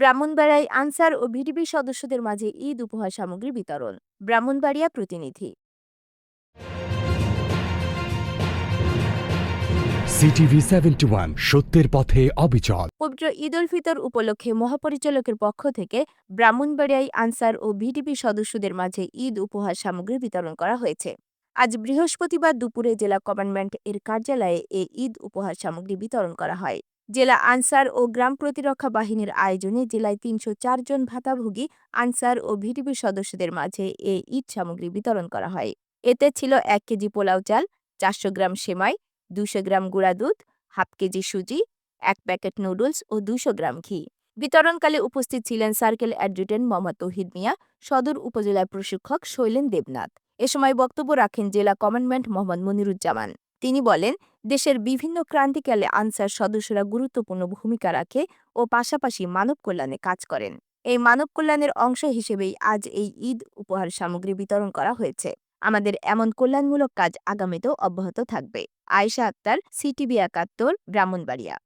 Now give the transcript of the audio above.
ব্রাহ্মণবাড়িয়ায় answer ও VDP সদস্যদের মাঝে ঈদ উপহার সামগ্রী বিতরণ। ব্রাহ্মণবাড়িয়া প্রতিনিধি। সিটিভি সেভেন্টি ওয়ান সত্যের পথে অবিচল। পবিত্র ঈদ উল ফিতর উপলক্ষে মহাপরিচালকের পক্ষ থেকে ব্রাহ্মণবাড়িয়ায় আনসার ও ভিডিপি সদস্যদের মাঝে ঈদ উপহার সামগ্রী বিতরণ করা হয়েছে। আজ বৃহস্পতিবার দুপুরে জেলা কমান্ডমেন্ট এর কার্যালয়ে এ ঈদ উপহার সামগ্রী বিতরণ করা হয়। জেলা আনসার ও গ্রাম প্রতিরক্ষা বাহিনীর আয়োজনে জেলায় তিনশো জন ভাতাভোগী, আনসার ও ভিডিপি সদস্যদের মাঝে এ ঈদ সামগ্রী বিতরণ করা হয়। এতে ছিল এক কেজি পোলাও চাল, চারশো গ্রাম সেমাই, দুশো গ্রাম গুঁড়া দুধ, হাফ কেজি সুজি, এক প্যাকেট নুডলস ও দুশো গ্রাম ঘি। বিতরণকালে উপস্থিত ছিলেন সার্কেল অ্যাডজুটেন্ট মোহাম্মদ তৌহিদ মিয়া, সদর উপজেলার প্রশিক্ষক শৈলেন দেবনাথ। এ সময় বক্তব্য রাখেন জেলা কমান্ডমেন্ট মোহাম্মদ মনিরুজ্জামান। তিনি বলেন, দেশের বিভিন্ন ক্রান্তিকালে আনসার সদস্যরা গুরুত্বপূর্ণ ভূমিকা রাখে ও পাশাপাশি মানব কল্যাণে কাজ করেন। এই মানব কল্যাণের অংশ হিসেবেই আজ এই ঈদ উপহার সামগ্রী বিতরণ করা হয়েছে। আমাদের এমন কল্যাণমূলক কাজ আগামীতেও অব্যাহত থাকবে। আয়েশা আক্তার, সিটিভি একাত্তর, ব্রাহ্মণবাড়িয়া।